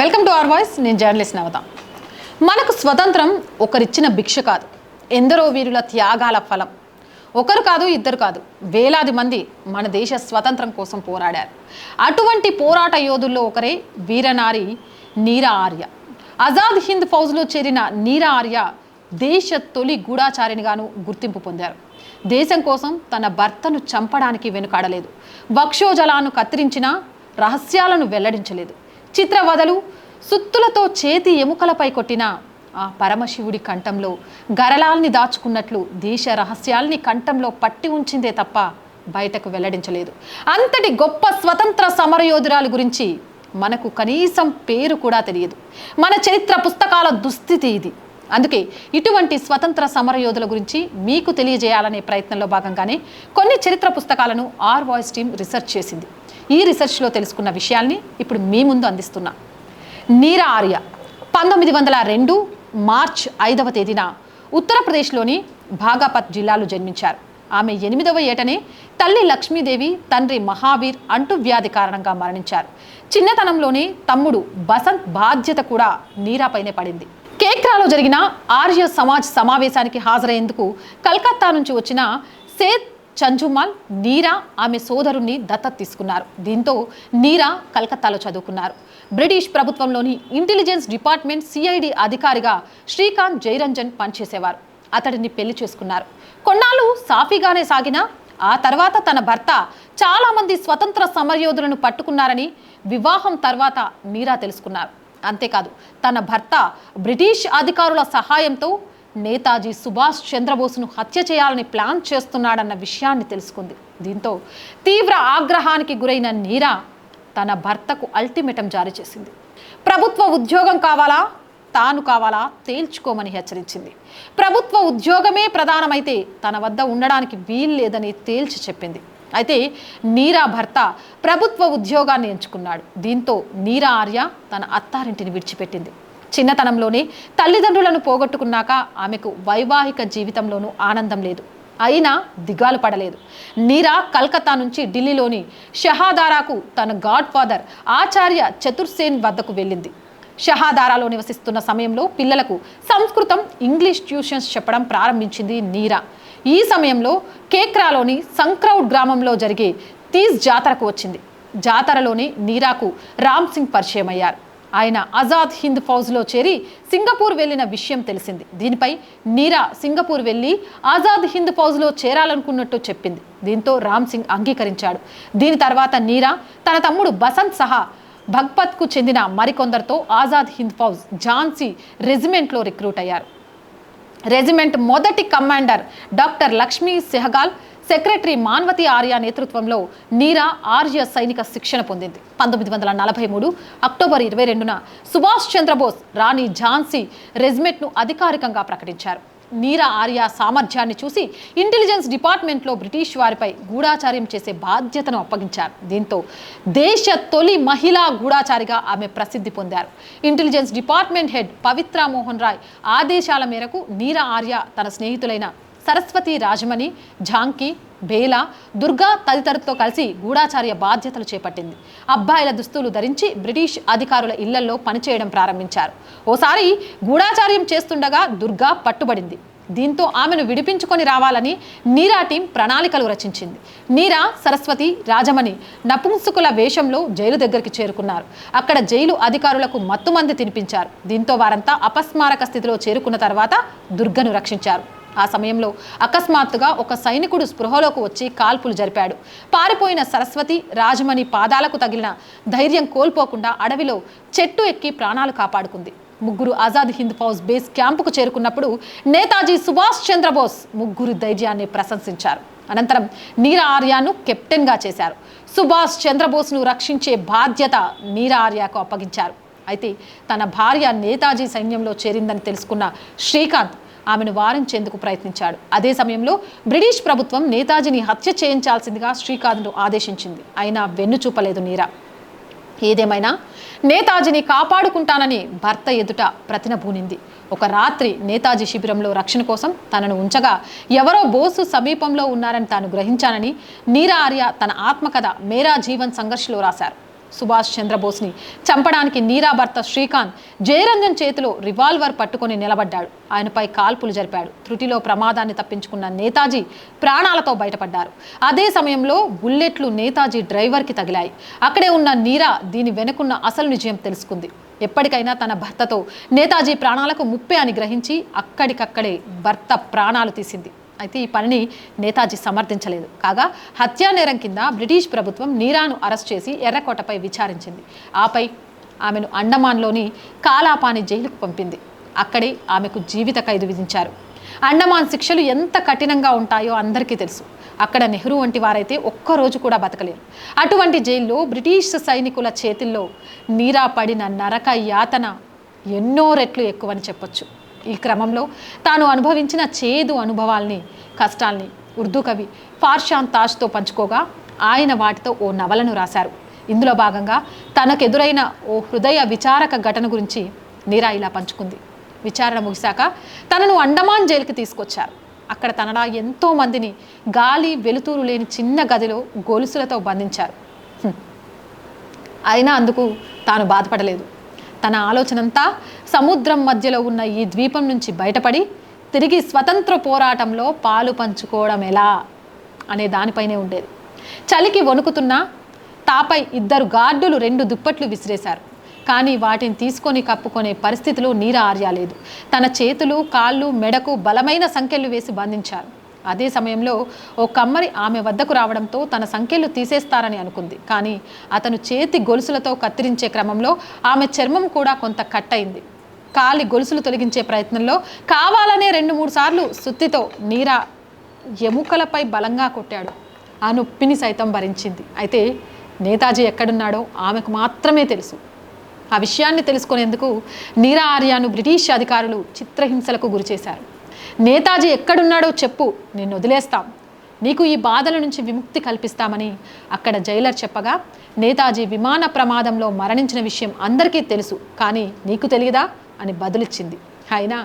Welcome to our voice నేను journalist నవత. మనకు స్వతంత్రం ఒకరిచ్చిన భిక్ష కాదు. ఎందరో వీరుల త్యాగాల ఫలం. ఒకరు కాదు ఇద్దరు కాదు. వేలాది మంది మన దేశ స్వతంత్రం కోసం పోరాడారు. అటువంటి పోరాట యోధుల్లో ఒకరే వీరనారి నీరా ఆర్య. ఆజాద్ హింద్ ఫౌజ్లో చేరిన నీరా ఆర్య దేశ తొలి గూఢాచారినిగాను గుర్తింపు పొందారు. దేశం కోసం తన భర్తను చంపడానికి వెనుకాడలేదు. వక్షోజలాను కత్తిరించినా రహస్యాలను వెల్లడించలేదు. చిత్రవదలు సుత్తులతో చేతి ఎముకలపై కొట్టిన ఆ పరమశివుడి కంఠంలో గరళాల్ని దాచుకున్నట్లు దేశ రహస్యాల్ని కంఠంలో పట్టి ఉంచిందే తప్ప బయటకు వెల్లడించలేదు. అంతటి గొప్ప స్వతంత్ర సమరయోధురాలు గురించి మనకు కనీసం పేరు కూడా తెలియదు. మన చరిత్ర పుస్తకాల దుస్థితి ఇది. అందుకే ఇటువంటి స్వతంత్ర సమరయోధుల గురించి మీకు తెలియజేయాలనే ప్రయత్నంలో భాగంగానే కొన్ని చరిత్ర పుస్తకాలను ఆర్ వాయిస్ టీం రీసెర్చ్ చేసింది. ఈ రీసెర్చ్లో తెలుసుకున్న విషయాల్ని ఇప్పుడు మీ ముందు అందిస్తున్నా. నీరా ఆర్య పంతొమ్మిది వందల రెండు మార్చ్ ఐదవ తేదీన ఉత్తరప్రదేశ్లోని భాగాపత్ జిల్లాలో జన్మించారు. ఆమె ఎనిమిదవ ఏటనే తల్లి లక్ష్మీదేవి తండ్రి మహావీర్ అంటువ్యాధి కారణంగా మరణించారు. చిన్నతనంలోనే తమ్ముడు బసంత్ బాధ్యత కూడా నీరాపైనే పడింది. కేక్రాలో జరిగిన ఆర్య సమాజ్ సమావేశానికి హాజరయ్యేందుకు కలకత్తా నుంచి వచ్చిన సేత్ చంజుమాల్ నీరా ఆమె సోదరుణ్ణి దత్తత తీసుకున్నారు. దీంతో నీరా కలకత్తాలో చదువుకున్నారు. బ్రిటిష్ ప్రభుత్వంలోని ఇంటెలిజెన్స్ డిపార్ట్మెంట్ సిఐడి అధికారిగా శ్రీకాంత్ జయరంజన్ పనిచేసేవారు. అతడిని పెళ్ళి చేసుకున్నారు. కొన్నాళ్ళు సాఫీగానే సాగిన ఆ తర్వాత తన భర్త చాలామంది స్వతంత్ర సమరయోధులను పట్టుకున్నారని వివాహం తర్వాత మీరా తెలుసుకున్నారు. అంతేకాదు తన భర్త బ్రిటిష్ అధికారుల సహాయంతో నేతాజీ సుభాష్ చంద్రబోస్ను హత్య చేయాలని ప్లాన్ చేస్తున్నాడన్న విషయాన్ని తెలుసుకుంది. దీంతో తీవ్ర ఆగ్రహానికి గురైన నీరా తన భర్తకు అల్టిమేటం జారీ చేసింది. ప్రభుత్వ ఉద్యోగం కావాలా? తాను కావాలా? తేల్చుకోమని హెచ్చరించింది. ప్రభుత్వ ఉద్యోగమే ప్రధానమైతే తన వద్ద ఉండడానికి వీలు లేదని తేల్చి చెప్పింది. అయితే నీరా భర్త ప్రభుత్వ ఉద్యోగాన్ని ఎంచుకున్నాడు. దీంతో నీరా ఆర్య తన అత్తారింటిని విడిచిపెట్టింది. చిన్నతనంలోనే తల్లిదండ్రులను పోగొట్టుకున్నాక ఆమెకు వైవాహిక జీవితంలోనూ ఆనందం లేదు. అయినా దిగాలు పడలేదు. నీరా కల్కత్తా నుంచి ఢిల్లీలోని షహాదారాకు తన గాడ్ ఫాదర్ ఆచార్య చతుర్సేన్ వద్దకు వెళ్ళింది. షహాదారాలో నివసిస్తున్న సమయంలో పిల్లలకు సంస్కృతం ఇంగ్లీష్ ట్యూషన్స్ చెప్పడం ప్రారంభించింది నీరా. ఈ సమయంలో కేక్రాలోని సంక్రౌడ్ గ్రామంలో జరిగే తీజ్ జాతరకు వచ్చింది. జాతరలోని నీరాకు రామ్ సింగ్ పరిచయం అయ్యారు ఆయన ఆజాద్ హింద్ ఫౌజ్లో చేరి సింగపూర్ వెళ్ళిన విషయం తెలిసింది. దీనిపై నీరా సింగపూర్ వెళ్ళి ఆజాద్ హింద్ ఫౌజ్లో చేరాలనుకున్నట్టు చెప్పింది. దీంతో రామ్ సింగ్ అంగీకరించాడు. దీని తర్వాత నీరా తన తమ్ముడు బసంత్ సహా భగ్పత్కు చెందిన మరికొందరితో ఆజాద్ హింద్ ఫౌజ్ ఝాన్సీ రెజిమెంట్లో రిక్రూట్ అయ్యారు. రెజిమెంట్ మొదటి commander doctor Lakshmi Sehgal secretary Manvati Arya నేతృత్వంలో నీరా ఆర్య సైనిక శిక్షణ పొందింది. పంతొమ్మిది వందల నలభై మూడు అక్టోబర్ ఇరవై రెండున సుభాష్ చంద్రబోస్ రాణి ఝాన్సీ రెజిమెంట్ను అధికారికంగా ప్రకటించారు. నీరా ఆర్య సామర్థ్యాన్ని చూసి ఇంటెలిజెన్స్ డిపార్ట్మెంట్లో బ్రిటిష్ వారిపై గూఢాచార్యం చేసే బాధ్యతను అప్పగించారు. దీంతో దేశ తొలి మహిళా గూఢాచారిగా ఆమె ప్రసిద్ధి పొందారు. Intelligence department head Pavitra Mohan Rai ఆదేశాల మేరకు నీరా ఆర్య తన స్నేహితులైన సరస్వతి రాజమణి ఝాంకీ బేలా దుర్గా తదితరులతో కలిసి గూఢాచార్య బాధ్యతలు చేపట్టింది. అబ్బాయిల దుస్తులు ధరించి బ్రిటిష్ అధికారుల ఇళ్ళలో పనిచేయడం ప్రారంభించారు. ఓసారి గూఢాచార్యం చేస్తుండగా దుర్గా పట్టుబడింది. దీంతో ఆమెను విడిపించుకొని రావాలని నీరా టీం ప్రణాళికలు రచించింది. నీరా సరస్వతి రాజమణి నపుంసకుల వేషంలో జైలు దగ్గరికి చేరుకున్నారు. అక్కడ జైలు అధికారులకు మత్తుమంది తినిపించారు. దీంతో వారంతా అపస్మారక స్థితిలో చేరుకున్న తర్వాత దుర్గను రక్షించారు. ఆ సమయంలో అకస్మాత్తుగా ఒక సైనికుడు స్పృహలోకి వచ్చి కాల్పులు జరిపాడు. పారిపోయిన సరస్వతి రాజమణి పాదాలకు తగిలిన ధైర్యం కోల్పోకుండా అడవిలో చెట్టు ఎక్కి ప్రాణాలు కాపాడుకుంది. ముగ్గురు ఆజాద్ హింద్ ఫౌజ్ బేస్ క్యాంపుకు చేరుకున్నప్పుడు నేతాజీ సుభాష్ చంద్రబోస్ ముగ్గురు ధైర్యాన్ని ప్రశంసించారు. అనంతరం నీరా ఆర్యాను కెప్టెన్గా చేశారు. సుభాష్ చంద్రబోస్ను రక్షించే బాధ్యత నీరా ఆర్యాకు అప్పగించారు. అయితే తన భార్య నేతాజీ సైన్యంలో చేరిందని తెలుసుకున్న శ్రీకాంత్ ఆమెను వారించేందుకు ప్రయత్నించాడు. అదే సమయంలో బ్రిటిష్ ప్రభుత్వం నేతాజీని హత్య చేయించాల్సిందిగా శ్రీకాంత్ను ఆదేశించింది. అయినా వెన్ను చూపలేదు నీరా. ఏదేమైనా నేతాజీని కాపాడుకుంటానని భర్త ఎదుట ప్రతినబూనింది ఒక రాత్రి నేతాజీ శిబిరంలో రక్షణ కోసం తనను ఉంచగా ఎవరో బోసు సమీపంలో ఉన్నారని తాను గ్రహించానని నీరా ఆర్య తన ఆత్మకథ మేరా జీవన్ సంఘర్షలో రాశారు. సుభాష్ చంద్రబోస్ని. చంపడానికి నీరా భర్త శ్రీకాంత్ జయరంజన్ చేతిలో రివాల్వర్ పట్టుకొని నిలబడ్డాడు. ఆయనపై కాల్పులు జరిపాడు. త్రుటిలో ప్రమాదాన్ని తప్పించుకున్న నేతాజీ ప్రాణాలతో బయటపడ్డారు. అదే సమయంలో బుల్లెట్లు నేతాజీ డ్రైవర్కి తగిలాయి. అక్కడే ఉన్న నీరా దీని వెనుకున్న అసలు నిజయం తెలుసుకుంది. ఎప్పటికైనా తన భర్తతో నేతాజీ ప్రాణాలకు ముప్పే అని గ్రహించి అక్కడికక్కడే భర్త ప్రాణాలు తీసింది. అయితే ఈ పనిని నేతాజీ సమర్థించలేదు. కాగా హత్యా నేరం కింద బ్రిటిష్ ప్రభుత్వం నీరాను అరెస్ట్ చేసి ఎర్రకోటపై విచారించింది. ఆపై ఆమెను అండమాన్లోని కాలాపాని జైలుకు పంపింది. అక్కడే ఆమెకు జీవిత ఖైదు విధించారు. అండమాన్ శిక్షలు ఎంత కఠినంగా ఉంటాయో అందరికీ తెలుసు. అక్కడ నెహ్రూ వంటి వారైతే ఒక్కరోజు కూడా బతకలేరు. అటువంటి జైల్లో బ్రిటిష్ సైనికుల చేతుల్లో నీరా పడిన నరక యాతన ఎన్నో రెట్లు ఎక్కువని చెప్పొచ్చు. ఈ క్రమంలో తాను అనుభవించిన చేదు అనుభవాల్ని కష్టాల్ని ఉర్దూ కవి ఫార్షాన్ తాజ్తో పంచుకోగా ఆయన వాటితో ఓ నవలను రాశారు. ఇందులో భాగంగా తనకెదురైన ఓ హృదయ విచారక ఘటన గురించి నీరా ఇలా పంచుకుంది. విచారణ ముగిశాక తనను అండమాన్ జైలుకి తీసుకొచ్చారు. అక్కడ తనలా ఎంతో మందిని గాలి వెలుతురు లేని చిన్న గదిలో గొలుసులతో బంధించారు. అయినా అందుకు తాను బాధపడలేదు. తన ఆలోచనంతా సముద్రం మధ్యలో ఉన్న ఈ ద్వీపం నుంచి బయటపడి తిరిగి స్వతంత్ర పోరాటంలో పాలు పంచుకోవడం ఎలా అనే దానిపైనే ఉండేది. చలికి వణుకుతున్నా తాపై ఇద్దరు గార్డులు రెండు దుప్పట్లు విసిరేశారు. కానీ వాటిని తీసుకొని కప్పుకునే పరిస్థితిలో నీర ఆర్యాలేదు తన చేతులు కాళ్ళు మెడకు బలమైన సంఖ్యలు వేసి బంధించారు. అదే సమయంలో ఓ కమ్మరి ఆమె వద్దకు రావడంతో తన సంఖ్యలు తీసేస్తారని అనుకుంది. కానీ అతను చేతి గొలుసులతో కత్తిరించే క్రమంలో ఆమె చర్మం కూడా కొంత కట్ అయింది కాలి గొలుసులు తొలగించే ప్రయత్నంలో కావాలనే రెండు మూడు సార్లు సుత్తితో నీరా ఎముకలపై బలంగా కొట్టాడు. ఆ నొప్పిని సైతం భరించింది. అయితే నేతాజీ ఎక్కడున్నాడో ఆమెకు మాత్రమే తెలుసు. ఆ విషయాన్ని తెలుసుకునేందుకు నీరా ఆర్యాను బ్రిటిష్ అధికారులు చిత్రహింసలకు గురిచేశారు. నేతాజీ ఎక్కడున్నాడో చెప్పు నేను వదిలేస్తాం. నీకు ఈ బాధల నుంచి విముక్తి కల్పిస్తామని అక్కడ జైలర్ చెప్పగా నేతాజీ విమాన ప్రమాదంలో మరణించిన విషయం అందరికీ తెలుసు కానీ నీకు తెలియదా అని బదులిచ్చింది. అయినా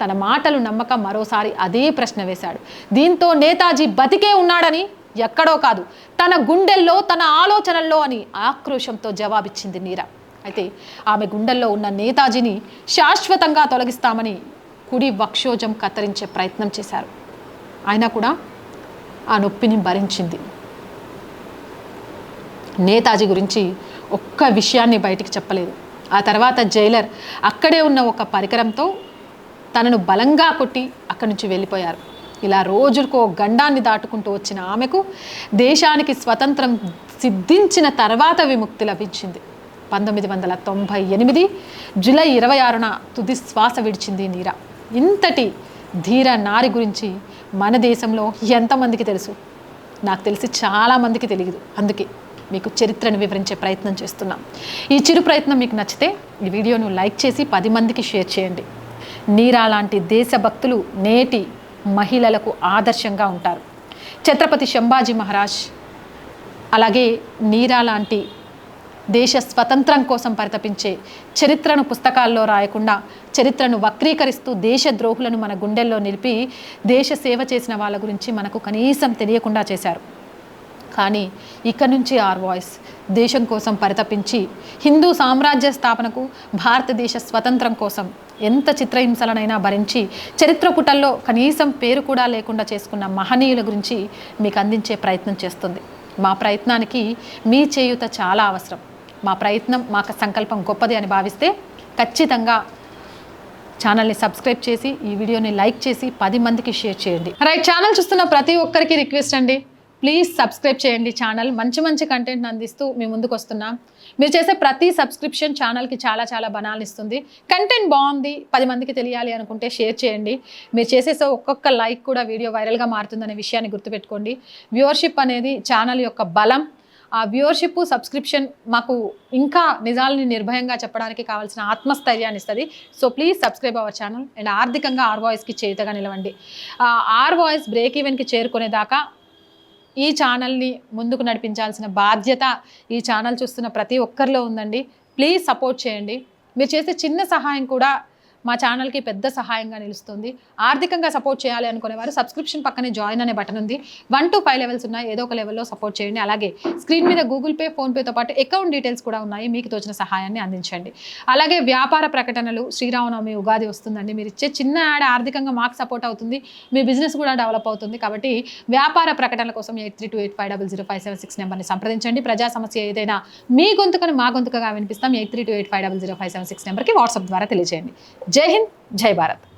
తన మాటలు నమ్మక మరోసారి అదే ప్రశ్న వేశాడు. దీంతో నేతాజీ బతికే ఉన్నాడని ఎక్కడో కాదు తన గుండెల్లో తన ఆలోచనల్లో అని ఆక్రోశంతో జవాబిచ్చింది నీరా. అయితే ఆమె గుండెల్లో ఉన్న నేతాజీని శాశ్వతంగా తొలగిస్తామని కుడి వక్షోజం కత్తిరించే ప్రయత్నం చేశారు. అయినా కూడా ఆ నొప్పిని భరించింది. నేతాజీ గురించి ఒక్క విషయాన్ని బయటికి చెప్పలేదు. ఆ తర్వాత జైలర్ అక్కడే ఉన్న ఒక పరికరంతో తనను బలంగా కొట్టి అక్కడి నుంచి వెళ్ళిపోయారు. ఇలా రోజులకు ఓ గండాన్ని దాటుకుంటూ వచ్చిన ఆమెకు దేశానికి స్వతంత్రం సిద్ధించిన తర్వాత విముక్తి లభించింది. పంతొమ్మిది వందల తొంభై ఎనిమిది జూలై ఇరవై ఆరున తుది శ్వాస విడిచింది నీరా. ఇంతటి ధీర నారి గురించి మన దేశంలో ఎంతమందికి తెలుసు? నాకు తెలిసి చాలామందికి తెలియదు అందుకే మీకు చరిత్రను వివరించే ప్రయత్నం చేస్తున్నాం. ఈ చిరు ప్రయత్నం మీకు నచ్చితే ఈ వీడియోను లైక్ చేసి పది మందికి షేర్ చేయండి. నీరా లాంటి దేశభక్తులు నేటి మహిళలకు ఆదర్శంగా ఉంటారు. ఛత్రపతి శంభాజీ మహారాజ్ అలాగే నీరా లాంటి దేశ స్వతంత్రం కోసం పరితపించే చరిత్రను పుస్తకాల్లో రాయకుండా చరిత్రను వక్రీకరిస్తూ దేశ ద్రోహులను మన గుండెల్లో నిలిపి దేశ సేవ చేసిన వాళ్ళ గురించి మనకు కనీసం తెలియకుండా చేశారు. కానీ ఇక్కడి నుంచి ఆర్ వాయిస్ దేశం కోసం పరితపించి హిందూ సామ్రాజ్య స్థాపనకు భారతదేశ స్వతంత్రం కోసం ఎంత చిత్రహింసలనైనా భరించి చరిత్ర పుటల్లో కనీసం పేరు కూడా లేకుండా చేసుకున్న మహనీయుల గురించి మీకు అందించే ప్రయత్నం చేస్తుంది. మా ప్రయత్నానికి మీ చేయూత చాలా అవసరం. మా ప్రయత్నం మాకు సంకల్పం గొప్పది అని భావిస్తే ఖచ్చితంగా ఛానల్ని సబ్స్క్రైబ్ చేసి ఈ వీడియోని లైక్ చేసి పది మందికి షేర్ చేయండి. రైట్ ఛానల్ చూస్తున్న ప్రతి ఒక్కరికి రిక్వెస్ట్ అండి. ప్లీజ్ సబ్స్క్రైబ్ చేయండి ఛానల్. మంచి మంచి కంటెంట్ని అందిస్తూ మీ ముందుకు వస్తున్నాం. మీరు చేసే ప్రతి సబ్స్క్రిప్షన్ ఛానల్కి చాలా చాలా బనాలు ఇస్తుంది. కంటెంట్ బాగుంది పది మందికి తెలియాలి అనుకుంటే షేర్ చేయండి. మీరు చేసేసే ఒక్కొక్క లైక్ కూడా వీడియో వైరల్గా మారుతుందనే విషయాన్ని గుర్తుపెట్టుకోండి. వ్యూవర్షిప్ అనేది ఛానల్ యొక్క బలం ఆ వ్యూవర్షిప్ సబ్స్క్రిప్షన్ మాకు ఇంకా నిజాలని నిర్భయంగా చెప్పడానికి కావాల్సిన ఆత్మస్థైర్యాన్ని ఇస్తుంది. So please subscribe our channel and ఆర్థికంగా ఆర్ వాయిస్కి చేతగా నిలవండి. ఆర్ వాయిస్ బ్రేక్ ఈవెన్కి చేరుకునేదాకా ఈ ఛానల్ని ముందుకు నడిపించాల్సిన బాధ్యత ఈ ఛానల్ చూస్తున్న ప్రతి ఒక్కరిలో ఉందండి. ప్లీజ్ సపోర్ట్ చేయండి. మీరు చేసే చిన్న సహాయం కూడా మా ఛానల్కి పెద్ద సహాయంగా నిలుస్తుంది. ఆర్థికంగా సపోర్ట్ చేయాలి అనుకునేవారు సబ్స్క్రిప్షన్ పక్కనే జాయిన్ అనే బటన్ ఉంది. వన్ టు ఫైవ్ లెవెల్స్ ఉన్నాయి. ఏదో ఒక లెవెల్లో సపోర్ట్ చేయండి. అలాగే స్క్రీన్ మీద గూగుల్ పే ఫోన్పేతో పాటు అకౌంట్ డీటెయిల్స్ కూడా ఉన్నాయి. మీకు తోచిన సహాయాన్ని అందించండి. అలాగే వ్యాపార ప్రకటనలు శ్రీరామనవమి ఉగాది వస్తుందండి. మీరు ఇచ్చే చిన్న యాడ్ ఆర్థికంగా మాకు సపోర్ట్ అవుతుంది. మీ బిజినెస్ కూడా డెవలప్ అవుతుంది. కాబట్టి వ్యాపార ప్రకటనల కోసం eight three two eight five double zero five seven six నెంబర్ని సంప్రదించండి. ప్రజా సమస్య ఏదైనా మీ గొంతుకను మా గొంతుకగా వినిపిస్తాం. Eight three two eight five double zero five seven six నెంబర్కి వాట్సాప్ ద్వారా తెలియజేయండి. జై హింద్ జై భారత్